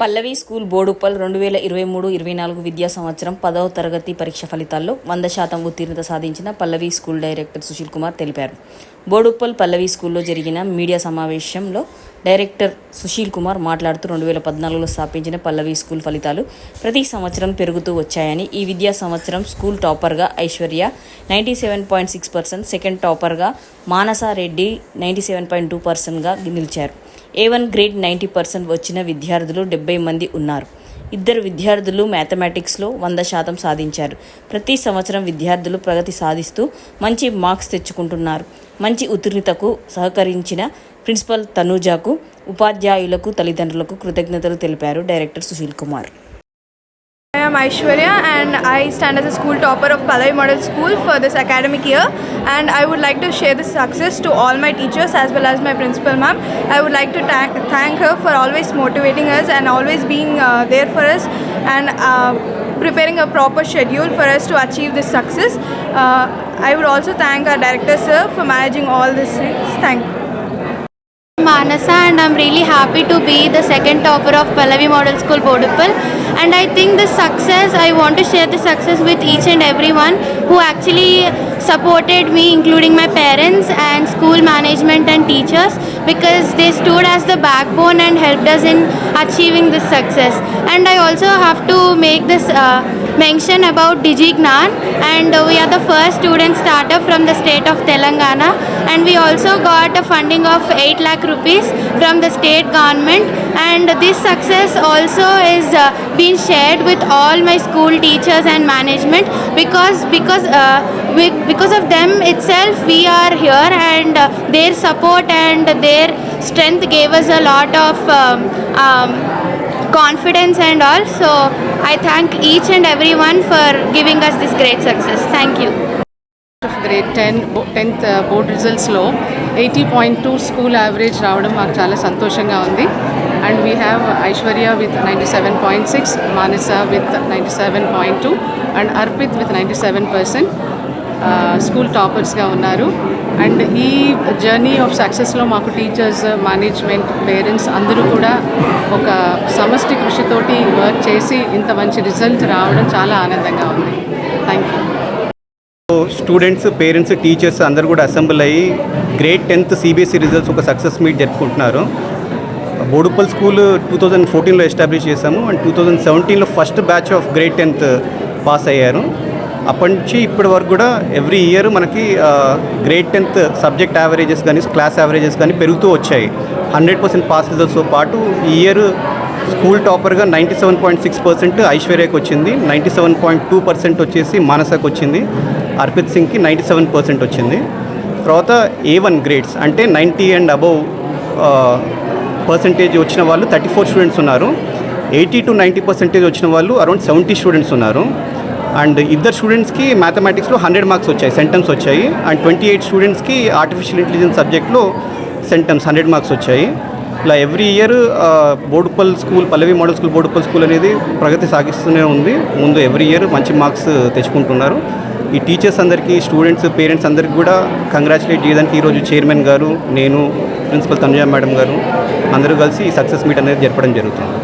పల్లవి school Boduppal రెండు వేల ఇరవై మూడు ఇరవై నాలుగు విద్యా సంవత్సరం పదవ తరగతి పరీక్ష ఫలితాల్లో వంద శాతం ఉత్తీర్ణత సాధించిన పల్లవి స్కూల్ డైరెక్టర్ సుశీల్ కుమార్ తెలిపారు. బోడుప్పల్ పల్లవి స్కూల్లో జరిగిన మీడియా సమావేశంలో డైరెక్టర్ సుశీల్ కుమార్ మాట్లాడుతూ రెండు వేల పద్నాలుగులో స్థాపించిన పల్లవి స్కూల్ ఫలితాలు ప్రతి సంవత్సరం పెరుగుతూ వచ్చాయని ఈ విద్యా సంవత్సరం school టాపర్గా Aishwarya ninety seven point six percent second టాపర్గా Manasa Reddy ninety seven point two పర్సెంట్గా నిలిచారు. A one grade ninety percent వచ్చిన విద్యార్థులు డెబ్బై మంది ఉన్నారు. ఇద్దరు విద్యార్థులు మ్యాథమెటిక్స్లో వంద శాతం సాధించారు. ప్రతి సంవత్సరం విద్యార్థులు ప్రగతి సాధిస్తూ మంచి మార్క్స్ తెచ్చుకుంటున్నారు. మంచి ఉత్తీర్ణతకు సహకరించిన ప్రిన్సిపల్ తనూజాకు ఉపాధ్యాయులకు తల్లిదండ్రులకు కృతజ్ఞతలు తెలిపారు director Sushil Kumar. I am Aishwarya and I stand as a school topper of Palai Model School for this academic year and I would like to share this success to all my teachers as well as my principal ma'am. I would like to thank thank her for always motivating us and always being uh, there for us and uh, preparing a proper schedule for us to achieve this success. Uh, I would also thank our director sir for managing all these things. Thank you. Manasa and I'm really happy to be the second topper of Pallavi Model School Boduppal and I think this success I want to share the success with each and everyone who actually supported me including my parents and school management and teachers because they stood as the backbone and helped us in achieving this success. And I also have to make this uh, mention about DigiGnan and uh, we are the first student startup from the state of Telangana. And we also got a funding of 8 lakh rupees from the state government and this success also is uh, being shared with all my school teachers and management because because uh, we, because of them itself we are here and uh, their support and their strength gave us a lot of um, um, confidence and all. So I thank each and everyone for giving us this great success. Thank you. Of grade ten tenth board రిజల్ట్స్లో eighty point two school average రావడం మాకు చాలా సంతోషంగా ఉంది and we have Aishwarya with ninety seven point six Manasa with ninety seven point two and Arpit with ninety seven percent school టాపర్స్గా ఉన్నారు. And ఈ journey of సక్సెస్లో మాకు teachers management parents అందరూ కూడా ఒక సమష్టి కృషితోటి వర్క్ చేసి ఇంత మంచి రిజల్ట్ రావడం చాలా ఆనందంగా ఉంది. Thank you students parents teachers అందరూ కూడా అసెంబ్ల్ అయ్యి గ్రేడ్ టెన్త్ సిబిఎస్ఈ రిజల్ట్స్ ఒక సక్సెస్ మీట్ జరుపుకుంటున్నారు. బోడుపల్ స్కూల్ టూ థౌజండ్ ఫోర్టీన్లో ఎస్టాబ్లిష్ చేశాము. అండ్ టూ థౌజండ్ సెవెంటీన్లో first batch of grade tenth pass అయ్యారు. అప్పటి నుంచి ఇప్పటి వరకు కూడా ఎవ్రీ ఇయర్ మనకి గ్రేడ్ టెన్త్ సబ్జెక్ట్ యావరేజెస్ కానీ క్లాస్ యావరేజెస్ కానీ పెరుగుతూ వచ్చాయి. హండ్రెడ్ పర్సెంట్ పాస్ రిజల్ట్స్తో పాటు ఈ year school టాపర్గా ninety seven point six percent ఐశ్వర్యకు వచ్చింది. Ninety seven point two percent వచ్చేసి మానసకు వచ్చింది. అర్పిత్ సింగ్కి నైంటీ సెవెన్ పర్సెంట్ వచ్చింది. తర్వాత ఏ వన్ గ్రేడ్స్ అంటే నైంటీ అండ్ అబవ్ పర్సెంటేజ్ వచ్చిన వాళ్ళు థర్టీ ఫోర్ స్టూడెంట్స్ ఉన్నారు. ఎయిటీ టు నైంటీ పర్సెంటేజ్ వచ్చిన వాళ్ళు అరౌండ్ సెవెంటీ స్టూడెంట్స్ ఉన్నారు. అండ్ ఇద్దరు స్టూడెంట్స్కి మ్యాథమెటిక్స్లో హండ్రెడ్ మార్క్స్ వచ్చాయి సెంటమ్స్ వచ్చాయి. అండ్ ట్వంటీ ఎయిట్ స్టూడెంట్స్కి ఆర్టిఫిషియల్ ఇంటెలిజెన్స్ సబ్జెక్ట్లో సెంటమ్స్ హండ్రెడ్ మార్క్స్ వచ్చాయి. ఇలా every year Boduppal school Pallavi model school Boduppal school అనేది ప్రగతి సాగిస్తూనే ఉంది. ముందు ఎవ్రీ ఇయర్ మంచి మార్క్స్ తెచ్చుకుంటున్నారు. ఈ టీచర్స్ అందరికీ స్టూడెంట్స్ పేరెంట్స్ అందరికీ కూడా కంగ్రాచులేట్ చేయడానికి ఈరోజు చైర్మన్ గారు నేను ప్రిన్సిపల్ తనుజ మేడం గారు అందరూ కలిసి ఈ సక్సెస్ మీట్ అనేది జరపడం జరుగుతుంది.